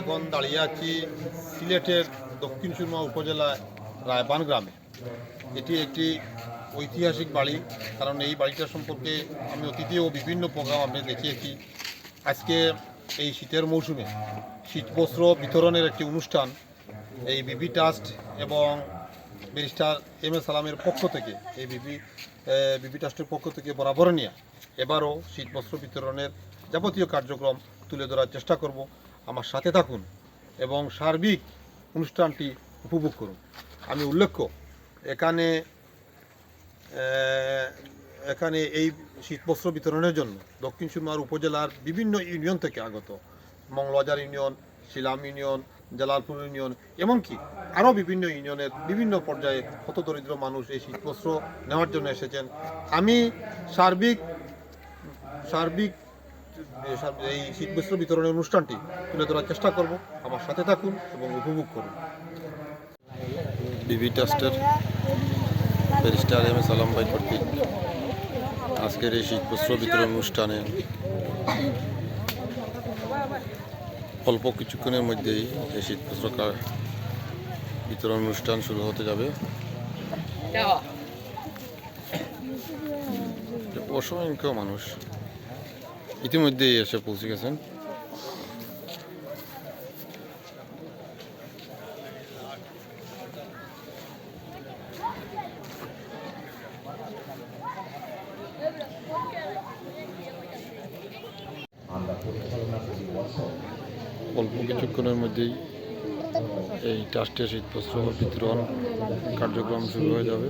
এখন দাঁড়িয়ে আছি সিলেটের দক্ষিণ সুরমা উপজেলায় রায়বান গ্রামে। এটি একটি ঐতিহাসিক বাড়ি, কারণ এই বাড়িটা সম্পর্কে আমি অতীতেও বিভিন্ন প্রোগ্রাম আমি দেখিয়েছি। আজকে এই শীতের মৌসুমে শীতবস্ত্র বিতরণের একটি অনুষ্ঠান, এই বিবি ট্রাস্ট এবং ব্যারিস্টার এম এ সালামের পক্ষ থেকে, এই বিবি বিবি ট্রাস্টের পক্ষ থেকে বরাবর নিয়ে এবারও শীতবস্ত্র বিতরণের যাবতীয় কার্যক্রম তুলে ধরার চেষ্টা করব। আমার সাথে থাকুন এবং সার্বিক অনুষ্ঠানটি উপভোগ করুন। আমি উল্লেখ্য, এখানে এখানে এই শীতবস্ত্র বিতরণের জন্য দক্ষিণ সুরমার উপজেলার বিভিন্ন ইউনিয়ন থেকে আগত, Monglajar union, Shilam union, Jalalpur union, এমনকি আরও বিভিন্ন ইউনিয়নের বিভিন্ন পর্যায়ে কত দরিদ্র মানুষ এই শীতবস্ত্র নেওয়ার জন্য এসেছেন। আমি সার্বিক সার্বিক এই শীতবস্ত্র বিতরণের অনুষ্ঠানটি তুলে ধরার চেষ্টা করব। আমার সাথে থাকুন এবং উপভোগ করুন। বিবি ট্রাস্টের ব্যারিস্টার এম এস আলম ভাই কর্তৃক আজকের এই শীতবস্ত্র বিতরণ অনুষ্ঠানে অল্প কিছুক্ষণের মধ্যেই এই শীতবস্ত্র কা- বিতরণ অনুষ্ঠান শুরু হতে যাবে। অসংখ্য মানুষ ইতিমধ্যেই এসে পৌঁছে গেছেন। অল্প কিছুক্ষণের মধ্যেই এই ট্রাস্টের শীতবস্ত্র বিতরণ কার্যক্রম শুরু হয়ে যাবে।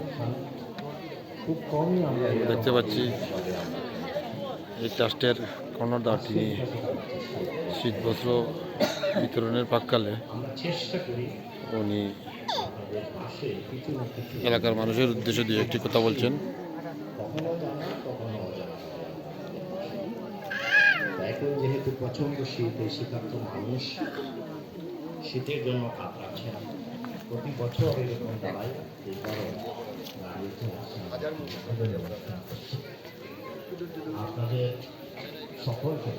দেখতে পাচ্ছি এই ট্রাস্টের তিনি শীতবস্ত্র বিতরণের প্রাককালে উনি এলাকার মানুষের উদ্দেশ্য দিয়ে একটি কথা বলছেন। এখন যেহেতু প্রচণ্ড শীত, এই শীতার্থ মানুষ শীতের জন্য কাতরাচ্ছেন প্রতি বছর এরকম দাঁড়ায় এইবারও দাঁড়িয়েছে আপনাদের সকলকে।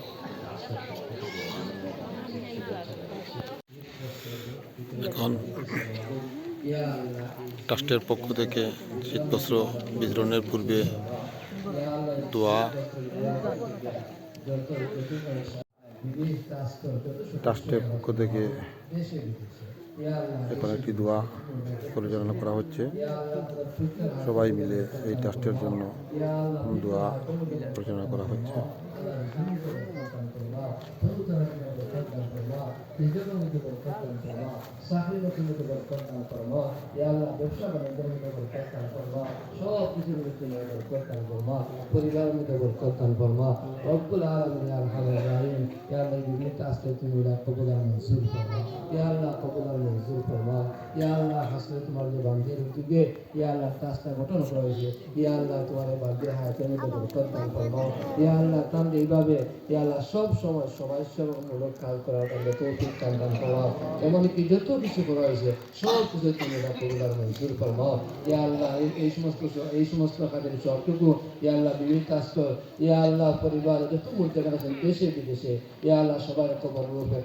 এখন ট্রাস্টের পক্ষ থেকে শীতবস্ত্র বিতরণের পূর্বে দোয়া ট্রাস্টের পক্ষ থেকে এখন একটি দোয়া পরিচালনা করা হচ্ছে। সবাই মিলে এই ট্রাস্টের জন্য দোয়া পরিচালনা করা হচ্ছে। পরিবারের মধ্যে বরকত দান ফরমা রব্বুল আলামিন ইয়া আরহামার রাহিম ইয়া আল্লাহ বিভিন্ন আসলে তুমি ওরা কবুল আর মঞ্জুর ফরমা ইয়া আল্লাহ কবুল আর মঞ্জুর ফরমা ইয়া আল্লাহ হাসলে তোমার যে বান্দির উদ্যোগে ইয়া আল্লাহ কাজটা গঠন করা হয়েছে ইয়া আল্লাহ তোমার এই বান্দির হায়াতের মধ্যে বরকত দান ইয়া আল্লাহ তান এইভাবে ইয়া আল্লাহ সব সময় কাজ করার জন্য তৌফিক দান ফরমা এমনকি যত কিছু করা হয়েছে সব কিছু তুমি ওরা কবুল আর মঞ্জুর ফরমা ইয়া আল্লাহ এই- এই সমস্ত এই সমস্ত কাজের সবটুকু ইয়া আল্লাহ বিভিন্ন কাজ কর ইয়া আল্লাহ পরিবার যত মূর্তি আছেন দেশে বিদেশে ইয়া আল্লাহ সবার খবর রূপে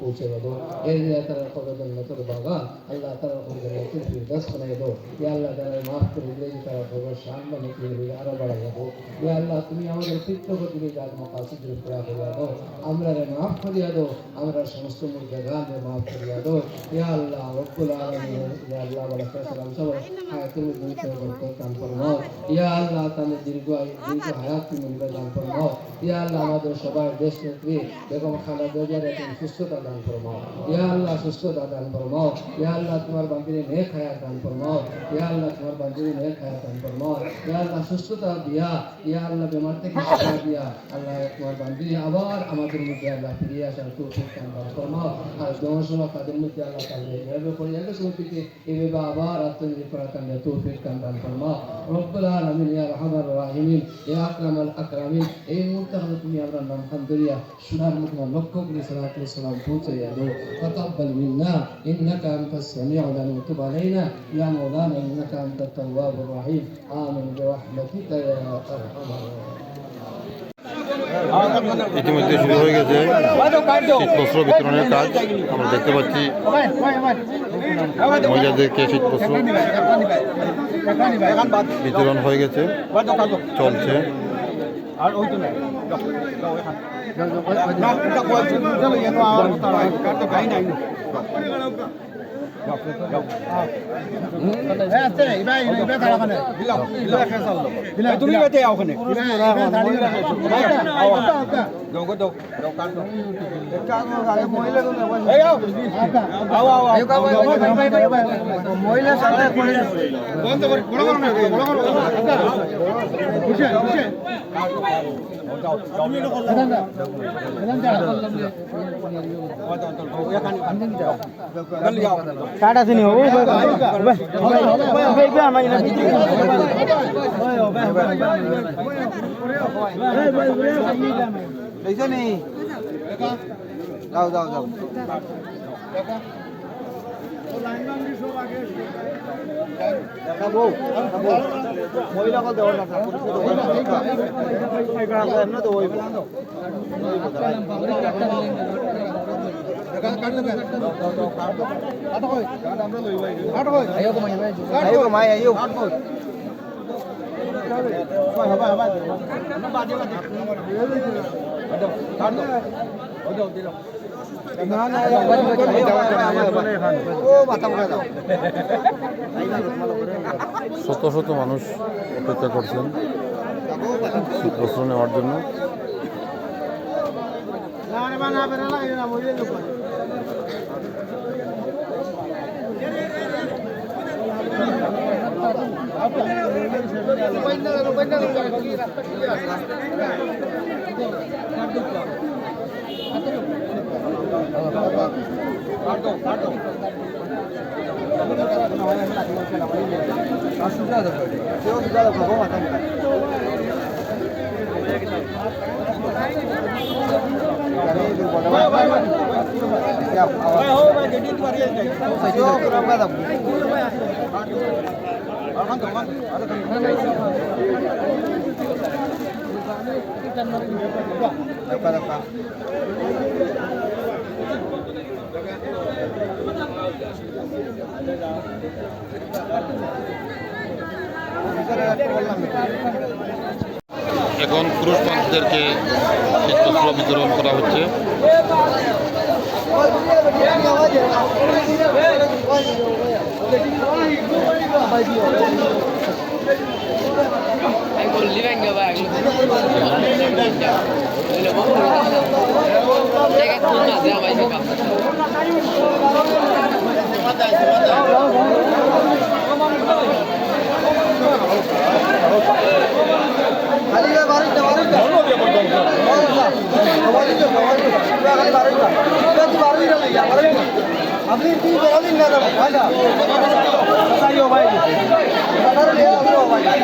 পৌঁছে দেবো এর দিয়ে তারা খবর জন্নতর বাগান আল্লাহ তারা জন্নতের ফিরদাস বানাই দেবো ইয়া আল্লাহ তারা মাফ করে দিলে যে তারা খবর শান বানিয়ে দিলে আরও বাড়াই যাব ইয়া আল্লাহ তুমি আমাদের কৃতজ্ঞ দিলে যার মকাসিদ পুরা করিয়া দাও আমরা মাফ করিয়া দাও আমরা সমস্ত মূর্তি গান মাফ করিয়া দাও ইয়া আল্লাহ, রব্বুল আলামিন, ইয়া আল্লাহ ওয়া সালাম সবাই হায়াতের মধ্যে বরকত দান ফরমাও ইয়া আল্লাহ তাদের দীর্ঘ দীর্ঘ হায়াত তুমি দান ফরমাও ইয়া আল্লাহ, আমাদের সবার দেশ নেত্রী, বেগম খালেদা জিয়ার এখন সুস্থতা দান ফরমাও ইয়া আল্লাহ, সুস্থতা দান ফরমাও ইয়া আল্লাহ, তোমার বান্দিরে নেক হায়াত দান ফরমাও ইয়া আল্লাহ, তোমার বান্দিরে নেক হায়াত দান ফরমাও ইয়া আল্লাহ, সুস্থতা দিয়া, ইয়া আল্লাহ, বেমার থেকে দিয়া, আল্লাহ, তোমার বান্দিরে আবার আমাদের মধ্যে আল্লাহ ফিরিয়ে আসার তৌফিক দান দান ফরমাও আর জনসভা তাদের মধ্যে আল্লাহ তাহলে এভাবে করে এক সময় এভাবে আবার আত্মনির্ভর করা কান্দে তৌফিক দান দান ফরমাও রব্বুল আলামিন ইয়া রাহমার রাহিমিন ইয়া আকরামাল আকরামিন এই মুহূর্তে আমরা তুমি আমরা নাম খান্দরিয়া সোনার মুখে লক্ষ করে সালাতু সালাম পৌঁছাইয়া দাও তাকাব্বাল মিন্না ইন্নাকা আনতাস সামিউল আলিম তুব আলাইনা ইয়া মাওলানা ইন্নাকা আনতাত তাওয়াবুর রহিম আমিন বিরহমাতিকা ইয়া আরহামার রাহিমিন ইতিমধ্যে শুরু হয়ে গেছে শীতবস্ত্র বিতরণের কাজ। আমরা দেখতে পাচ্ছি মহিলাদেরকে শীতবস্ত্র বিতরণ হয়ে গেছে। চলছে। তুমি বেঁচে যাও ওখানে মহিলা সাথে কাটা চিনি হব। যাও যাও যাও মহিলা কল দেওয়ার না? তো মুখে দাও শত শত মানুষ অপেক্ষা করছেন শীতবস্ত্র নেওয়ার জন্য। Gracias. Gracias. এখন পুরুষ মানুষদেরকে শীতবস্ত্র বিতরণ করা হচ্ছে আপনি কি বলেন না ভাইয়া সাইও ভাই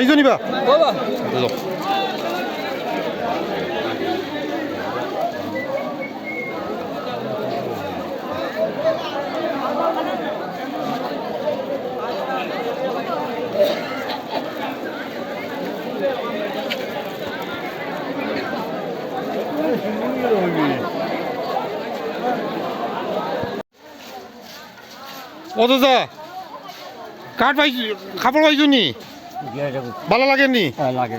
ভাই রাস্তা দিয়ে রাখছে খাইছো নিবা বাবা যাও। ও দাদা কাঠ পাইছি খাবার পাইছো নি ভালো লাগেনি? লাগে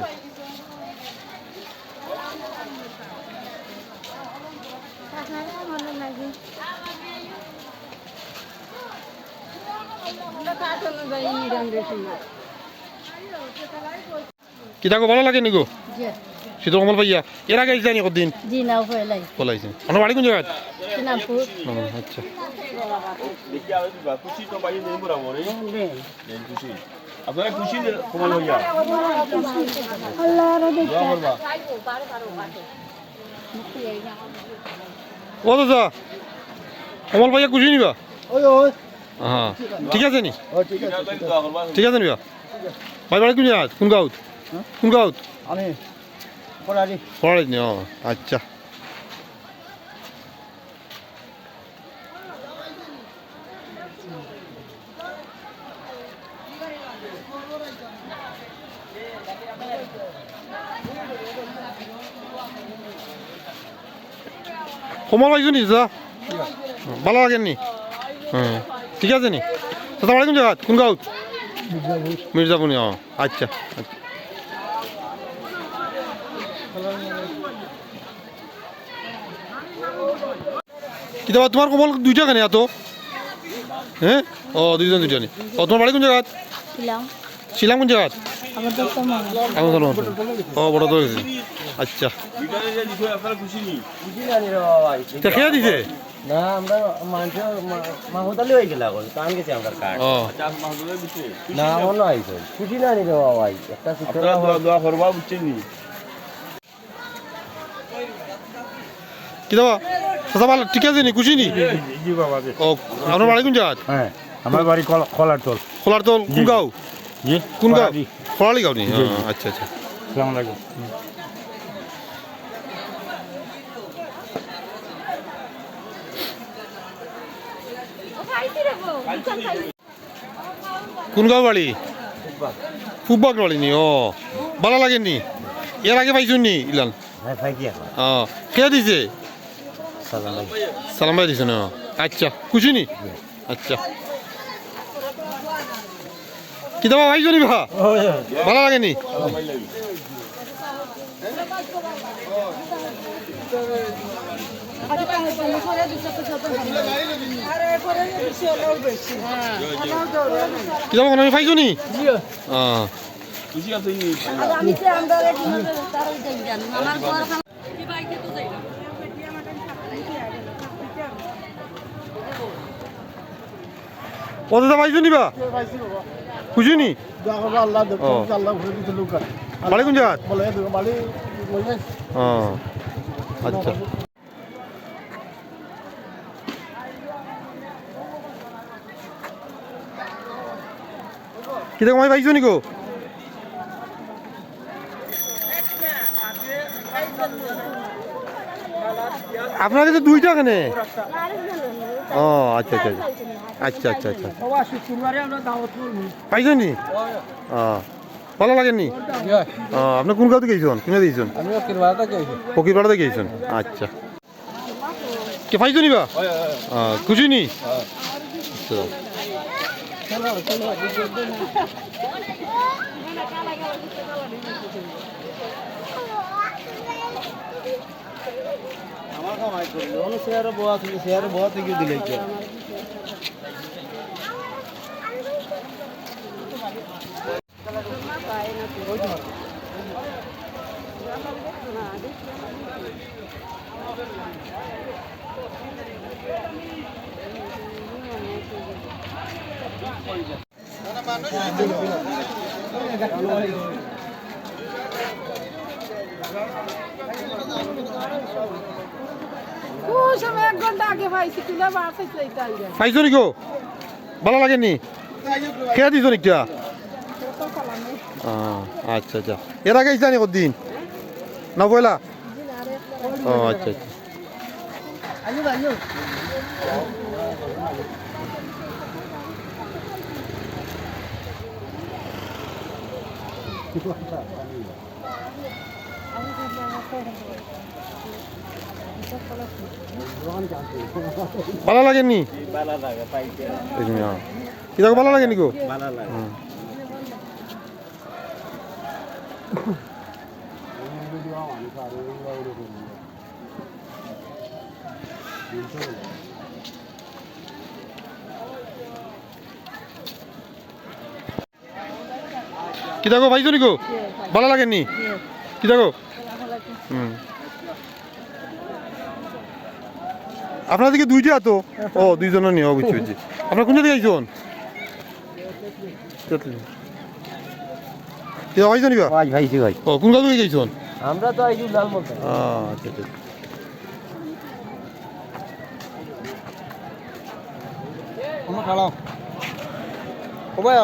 ভালো লাগে। আমরা কাটানো যাই নিরাম রেখে কি দেখো ভালো লাগেনি গো? যে শীতল কমল পাইয়া এর আগে কদিন জি ফেলাই বাড়ি কোন জায়গা আচ্ছা। আপনারা খুশি কমাল হইয়া ও দাদা কমল পাইয়া খুশি নিবা? হ্যাঁ ঠিক আছে নি? ঠিক আছে নিবা? ভাই বাড়ি কোন কোন গাঁত? কোন গাঁত? আমি পড়াই ও আচ্ছা। কমল পাইছো নি ভালো লাগেননি হ্যাঁ ঠিক আছে নি? বাড়ি কোন জায়গা কোন গাঁত মির্জাপুর ও আচ্ছা আচ্ছা। কিতা তোমার কমল দুইটা কেন এত হ্যাঁ ও দুইজন দুইটা নি ও তোমার বাড়ি কোন জায়গা শিলাম কোন জায়গা মনে ও বড় তো আচ্ছা। খেয়ে দিছে? না আমরা হয়ে গেল এখন। কান গেছে আমার কার্ড ও। না আমার নয় আইছে। খুশি না রে বাবা ভাই? একটা শিক্ষা দোয়া দোয়া করবা বুঝছেন নি? কিতা বা চাচা ভালো ঠিক আছে নি? খুশি নি? জি বাবা ও আপনার বাড়ি কোন জায়গা হ্যাঁ আমার বাড়ি কলার তল। খোলার তো কোন গাঁও? জি কোন গাঁও? খোলালি গাঁও নি ও, আচ্ছা আচ্ছা আসসালামু আলাইকুম কোন গাঁও বাড়ি ফুটবল বাড়ি নি ও ভালো লাগেনি এর আগে পাইছো নি ইলান হ্যাঁ ভাই কি এখন ও কে দিছে সালাম ভাই সালাম ভাই দিছে না আচ্ছা খুশি নি আচ্ছা কিতা বা ভাইছো নি ভা ভালো লাগেনি কিতা বা কোনো নি আমি ঘর পাইছো নিবা? নি দিতে লোক। বাড়ি কোন জায়গা বলে আচ্ছা। কি দেখো আমি পাইছো আপনার কাছে দুইটা কেনে ও আচ্ছা আচ্ছা আচ্ছা আচ্ছা আচ্ছা। দাওয়াত নি ও, ভালো লাগেনি ও, আপনি কোন থেকে গেছেন? কোনে দিয়েছেন? আমি কিরবাটা ফকির পাড়াতে গেছেন? আচ্ছা। কে পাইছো নি বা? খুশি নি আচ্ছা। শেয়ারে বয়া ছিল শেয়ারে বয়া থেকে দিলে কি খুব সময় এক পাইছি তুলে বাড়ছে পাইছো নি গো? ভালো লাগেনি? খেয়ে দিছো নি কিয়া আহ, আচ্ছা আচ্ছা। এর আগে জানি কদিন না ও আচ্ছা আচ্ছা। ভালো লাগেনি? বালা লাগে পাইতে কি দেখো ভালো লাগেনি গো? বালা লাগে। হুম। কি দেখো পাইছো নিকো ভালো লাগেনি? কি দেখো আলাইকুম হুম আপনার দিকে দুইটা তো? ও দুইজনের নিয়ে বুঝছি বুঝছি। আপনার কোন গাড়ি গেছন আমরা তো আইজু লাল মতো। আচ্ছা আচ্ছা। আমরা খালাও। ও ভাই